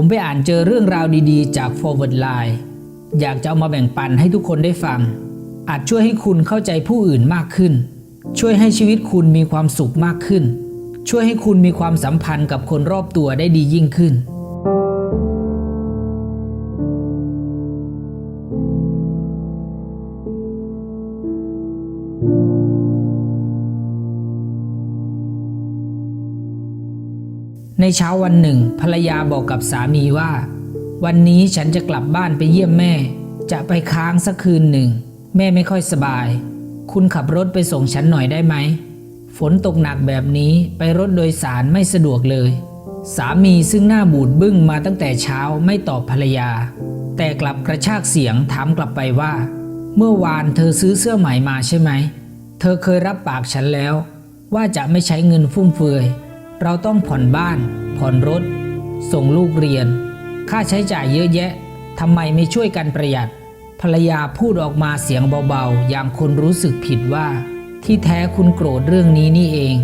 ผมไปอ่านเจอเรื่องราวดีๆ จาก Forward Line อยากจะเอามาแบ่งปันให้ทุกคนได้ฟัง อาจช่วยให้คุณเข้าใจผู้อื่นมากขึ้น ช่วยให้ชีวิตคุณมีความสุขมากขึ้น ช่วยให้คุณมีความสัมพันธ์กับคนรอบตัวได้ดียิ่งขึ้น ในเช้าวันหนึ่ง ภรรยาบอกกับสามีว่า วันนี้ฉันจะกลับบ้านไปเยี่ยมแม่ จะไปค้างสักคืนหนึ่ง แม่ไม่ค่อยสบาย คุณขับรถไปส่งฉันหน่อยได้ไหม ฝนตกหนักแบบนี้ไปรถโดยสารไม่สะดวกเลย สามีซึ่งหน้าบูดบึ้งมาตั้งแต่เช้าไม่ตอบภรรยา แต่กลับกระชากเสียงถามกลับไปว่า เมื่อวานเธอซื้อเสื้อใหม่มาใช่ไหม เธอเคยรับปากฉันแล้ว ว่าจะไม่ใช้เงินฟุ่มเฟือย เราต้องผ่อนบ้าน ผ่อนรถ ส่งลูกเรียน ค่าใช้จ่ายเยอะแยะทำไมไม่ช่วยกันประหยัด ภรรยาพูดออกมาเสียงเบาๆ อย่างคนรู้สึกผิดว่า ที่แท้คุณโกรธเรื่องนี้นี่เอง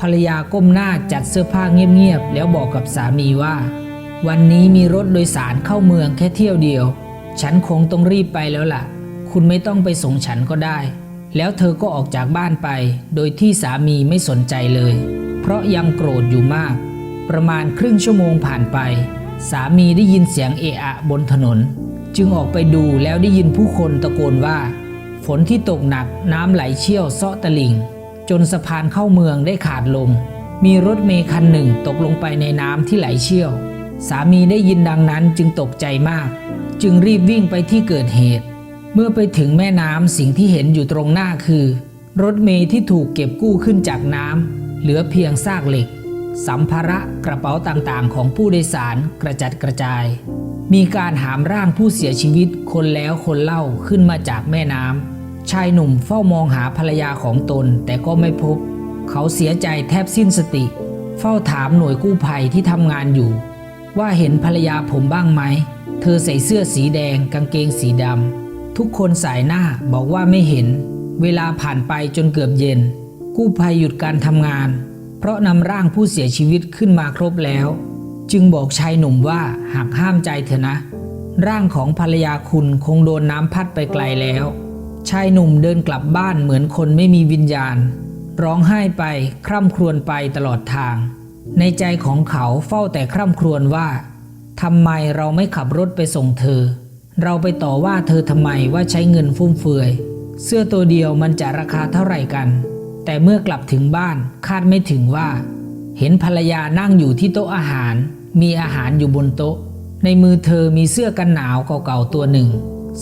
ภรรยาก้มหน้าจัดเสื้อผ้าเงียบๆ แล้วบอกกับสามีว่า วันนี้มีรถโดยสารเข้าเมืองแค่เที่ยวเดียว ฉันคงต้องรีบไปแล้วล่ะ คุณไม่ต้องไปส่งฉันก็ได้ แล้วเธอก็ออกจากบ้านไป โดยที่สามีไม่สนใจเลย เพราะยังโกรธอยู่มาก ประมาณครึ่งชั่วโมงผ่านไป สามีได้ยินเสียงเอะอะบนถนน จึงออกไปดูแล้วได้ยินผู้คนตะโกนว่า ฝนที่ตกหนักน้ำไหลเชี่ยวเซาะตะลิ่ง จนสะพานเข้าเมืองได้ขาดลง มีรถเมย์คันหนึ่งตกลงไปในน้ำที่ไหลเชี่ยว สามีได้ยินดังนั้นจึงตกใจมาก จึงรีบวิ่งไปที่เกิดเหตุ เมื่อไปถึงแม่น้ำสิ่งที่เห็นอยู่ตรงหน้าคือ รถเมย์ที่ถูกเก็บกู้ขึ้นจากน้ำเหลือเพียงซากเหล็ก สัมภาระกระเป๋าต่างๆ ของผู้โดยสารกระจัดกระจาย มีการหามร่างผู้เสียชีวิตคนแล้วคนเล่าขึ้นมาจากแม่น้ำชายหนุ่มเฝ้ามองหาภรรยาของตนแต่ก็ไม่พบ เขาเสียใจแทบสิ้นสติ เฝ้าถามหน่วยกู้ภัยที่ทำงานอยู่ ว่าเห็นภรรยาผมบ้างไหม เธอใส่เสื้อสีแดงกางเกงสีดำ ทุกคนสายหน้าบอกว่าไม่เห็น เวลาผ่านไปจนเกือบเย็น กู้ภัยหยุดการทำงาน เพราะนำร่างผู้เสียชีวิตขึ้นมาครบแล้ว จึงบอกชายหนุ่มว่าหากห้ามใจเถอะนะ ร่างของภรรยาคุณคงโดนน้ำพัดไปไกลแล้ว ชายหนุ่มเดินกลับบ้านเหมือนคนไม่มีวิญญาณ ร้องไห้ไปคร่ำครวญไปตลอดทาง ในใจของเขาเฝ้าแต่คร่ำครวญว่าทำไมเราไม่ขับรถไปส่งเธอ เราไปต่อว่าเธอทำไมว่าใช้เงินฟุ่มเฟือย เสื้อตัวเดียวมันจะราคาเท่าไหร่กัน แต่เมื่อกลับถึงบ้านคาดไม่ถึงว่า เห็นภรรยานั่งอยู่ที่โต๊ะอาหาร มีอาหารอยู่บนโต๊ะ ในมือเธอมีเสื้อกันหนาวเก่าๆตัวหนึ่ง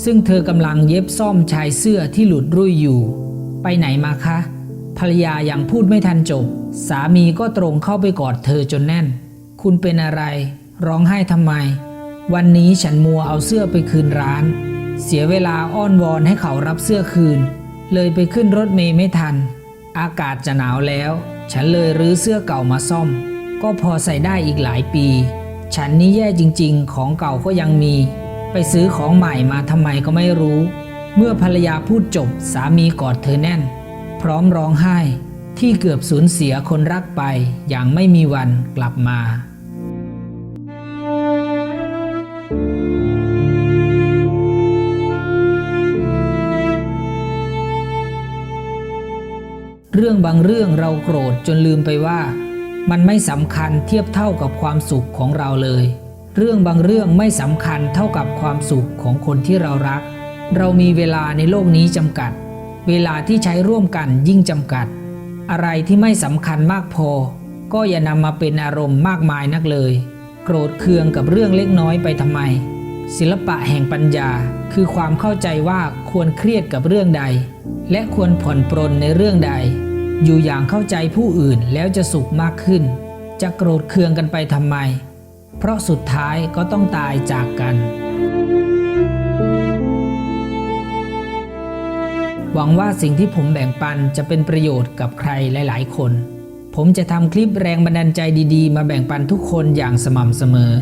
ซึ่งเธอกำลังเย็บซ่อมชายเสื้อที่หลุดรุ่ยอยู่ ไปไหนมาคะ ภรรยายังพูดไม่ทันจบ สามีก็ตรงเข้าไปกอดเธอจนแน่น คุณเป็นอะไร ร้องไห้ทำไม วันนี้ฉันมัวเอาเสื้อไปคืนร้าน เสียเวลาอ้อนวอนให้เขารับเสื้อคืน เลยไปขึ้นรถเมย์ไม่ทัน อากาศจะหนาวแล้ว ฉันเลยรื้อเสื้อเก่ามาซ่อม ก็พอใส่ได้อีกหลายปี ฉันนี่แย่จริงๆ ของเก่าก็ยังมี ไปซื้อของใหม่มาทำไมก็ไม่รู้ เมื่อภรรยาพูดจบสามีกอดเธอแน่น พร้อมร้องไห้ที่เกือบสูญเสียคนรักไปอย่างไม่มีวันกลับมา เรื่องบางเรื่องเราโกรธจนลืมไปว่า มันไม่สำคัญเทียบเท่ากับความสุขของเราเลย เรื่องบางเรื่องไม่สำคัญเท่ากับความสุขของคนที่เรารัก เรามีเวลาในโลกนี้จำกัด เวลาที่ใช้ร่วมกันยิ่งจำกัด อะไรที่ไม่สำคัญมากพอ ก็อย่านำมาเป็นอารมณ์มากมายนักเลย โกรธเคืองกับเรื่องเล็กน้อยไปทำไม ศิลปะแห่งปัญญาคือความเข้าใจว่าควรเครียดกับเรื่องใด และควรผ่อนปรนในเรื่องใด อยู่อย่างเข้าใจผู้อื่นแล้วจะสุขมากขึ้น จะโกรธเคืองกันไปทำไม เพราะสุดท้ายก็ต้องตายจากกัน หวังว่าสิ่งที่ผมแบ่งปันจะเป็นประโยชน์กับใครหลาย ๆ คน ผมจะทำคลิปแรงบันดาลใจดีๆ มาแบ่งปันทุกคนอย่างสม่ำเสมอ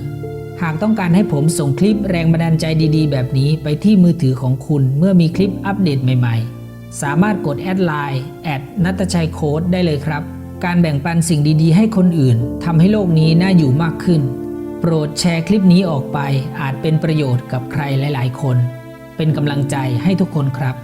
หากต้องการให้ผมส่งคลิปแรงบันดาลใจดีๆ แบบนี้ไปที่มือถือของคุณเมื่อมีคลิปอัปเดตใหม่ ๆ สามารถกดแอดไลน์แอดนัตชัยโค้ดได้เลยครับ การแบ่งปันสิ่งดีๆ ให้คนอื่นทำให้โลกนี้น่าอยู่มากขึ้น โปรดแชร์คลิปนี้ออกไปอาจเป็นประโยชน์กับใครหลาย ๆ คน เป็นกำลังใจให้ทุกคนครับ